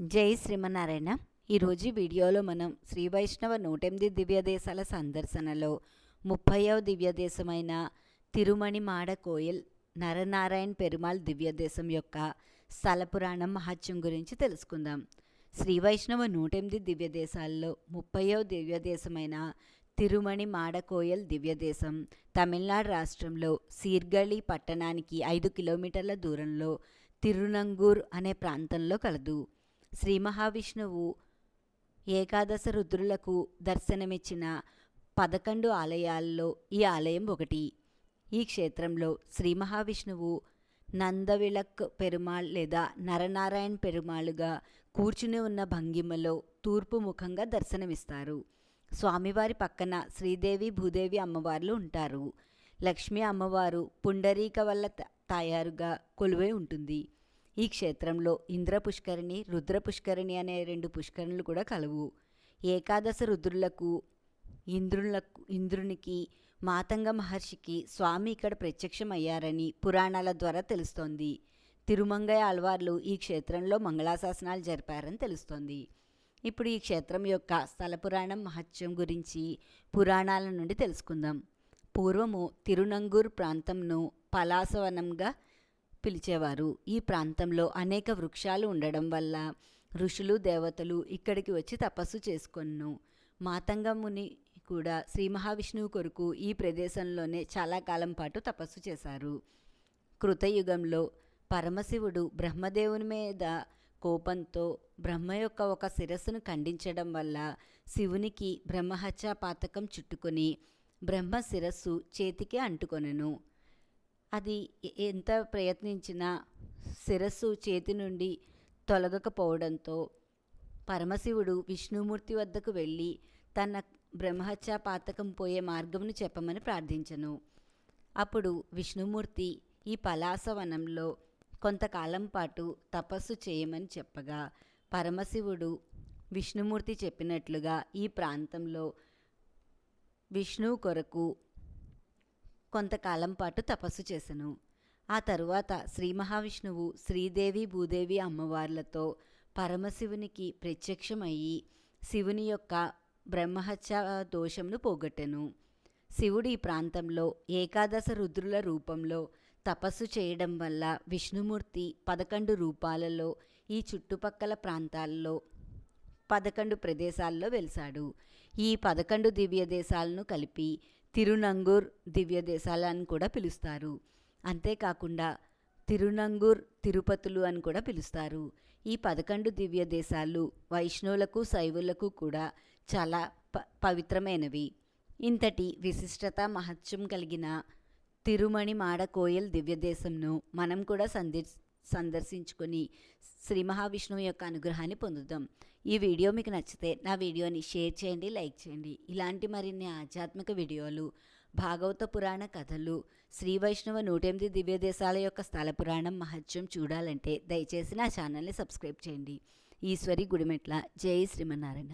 జై శ్రీమన్నారాయణ. ఈరోజు వీడియోలో మనం శ్రీ వైష్ణవ నూటెనిమిది దివ్యదేశాల సందర్శనలో ముప్పైవ దివ్యదేశమైన తిరుమణి మాడ నరనారాయణ పెరుమాళ్ దివ్యదేశం యొక్క స్థల పురాణం మహత్యం గురించి తెలుసుకుందాం. శ్రీ వైష్ణవ నూటెనిమిది దివ్యదేశాల్లో ముప్పైవ దివ్యదేశమైన తిరుమణి మాడకోయల్ దివ్యదేశం తమిళనాడు రాష్ట్రంలో సీర్గళి పట్టణానికి ఐదు కిలోమీటర్ల దూరంలో తిరునంగూర్ అనే ప్రాంతంలో కలదు. శ్రీ మహావిష్ణువు ఏకాదశ రుద్రులకు దర్శనమిచ్చిన పదకొండు ఆలయాల్లో ఈ ఆలయం ఒకటి. ఈ క్షేత్రంలో శ్రీ మహావిష్ణువు నందవిళక్ పెరుమాళ్ లేదా నరనారాయణ్ పెరుమాళుగా కూర్చుని ఉన్న భంగిమలో తూర్పు ముఖంగా దర్శనమిస్తారు. స్వామివారి పక్కన శ్రీదేవి భూదేవి అమ్మవార్లు ఉంటారు. లక్ష్మీ అమ్మవారు పుండరీక వల్ల తయారుగా కొలువై ఉంటుంది. ఈ క్షేత్రంలో ఇంద్ర పుష్కరిణి రుద్ర పుష్కరిణి అనే రెండు పుష్కరిణులు కూడా కలవు. ఏకాదశ రుద్రులకు ఇంద్రులకు ఇంద్రునికి మాతంగ మహర్షికి స్వామి ఇక్కడ ప్రత్యక్షమయ్యారని పురాణాల ద్వారా తెలుస్తోంది. తిరుమంగయ్య ఆళ్వార్లు ఈ క్షేత్రంలో మంగళాశాసనాలు జరిపారని తెలుస్తోంది. ఇప్పుడు ఈ క్షేత్రం యొక్క స్థల పురాణం మహత్యం గురించి పురాణాల నుండి తెలుసుకుందాం. పూర్వము తిరునంగూర్ ప్రాంతంను పలాసవనంగా పిలిచేవారు. ఈ ప్రాంతంలో అనేక వృక్షాలు ఉండడం వల్ల ఋషులు దేవతలు ఇక్కడికి వచ్చి తపస్సు చేసుకొన్ను. మాతంగముని కూడా శ్రీ మహావిష్ణువు కొరకు ఈ ప్రదేశంలోనే చాలా కాలం పాటు తపస్సు చేశారు. కృతయుగంలో పరమశివుడు బ్రహ్మదేవుని మీద కోపంతో బ్రహ్మ యొక్క ఒక శిరస్సును ఖండించడం వల్ల శివునికి బ్రహ్మహత్యా పాతకం చుట్టుకొని బ్రహ్మ శిరస్సు చేతికి అంటుకొనెను. అది ఎంత ప్రయత్నించినా శిరస్సు చేతి నుండి తొలగకపోవడంతో పరమశివుడు విష్ణుమూర్తి వద్దకు వెళ్ళి తన బ్రహ్మహత్య పాతకం పోయే మార్గమును చెప్పమని ప్రార్థించను. అప్పుడు విష్ణుమూర్తి ఈ పలాసవనంలో కొంతకాలం పాటు తపస్సు చేయమని చెప్పగా పరమశివుడు విష్ణుమూర్తి చెప్పినట్లుగా ఈ ప్రాంతంలో విష్ణువు కొరకు కొంతకాలం పాటు తపస్సు చేసెను. ఆ తరువాత శ్రీ మహావిష్ణువు శ్రీదేవి భూదేవి అమ్మవార్లతో పరమశివునికి ప్రత్యక్షమయ్యి శివుని యొక్క బ్రహ్మహత్య దోషంను పోగొట్టెను. శివుడు ఈ ప్రాంతంలో ఏకాదశ రుద్రుల రూపంలో తపస్సు చేయడం వల్ల విష్ణుమూర్తి పదకొండు రూపాలలో ఈ చుట్టుపక్కల ప్రాంతాల్లో పదకొండు ప్రదేశాల్లో వెలిశాడు ఈ పదకొండు దివ్య దేశాలను కలిపి తిరునంగూర్ దివ్య అని కూడా పిలుస్తారు. అంతేకాకుండా తిరునంగూర్ తిరుపతులు అని కూడా పిలుస్తారు. ఈ పదకొండు దివ్య దేశాలు వైష్ణవులకు శైవులకు కూడా చాలా ప పవిత్రమైనవి. ఇంతటి విశిష్టత మహత్యం కలిగిన తిరుమణి మాడకోయల్ దివ్యదేశంను మనం కూడా సందర్ సందర్శించుకొని శ్రీ మహావిష్ణువు యొక్క అనుగ్రహాన్ని పొందుదాం. ఈ వీడియో మీకు నచ్చితే నా వీడియోని షేర్ చేయండి లైక్ చేయండి. ఇలాంటి మరిన్ని ఆధ్యాత్మిక వీడియోలు భాగవత పురాణ కథలు శ్రీ వైష్ణవ నూటెనిమిది దివ్యదేశాల యొక్క స్థల పురాణం మహత్యం చూడాలంటే దయచేసి నా ఛానల్ని సబ్స్క్రైబ్ చేయండి. ఈశ్వరి గుడిమెట్ల. జై శ్రీమన్నారాయణ.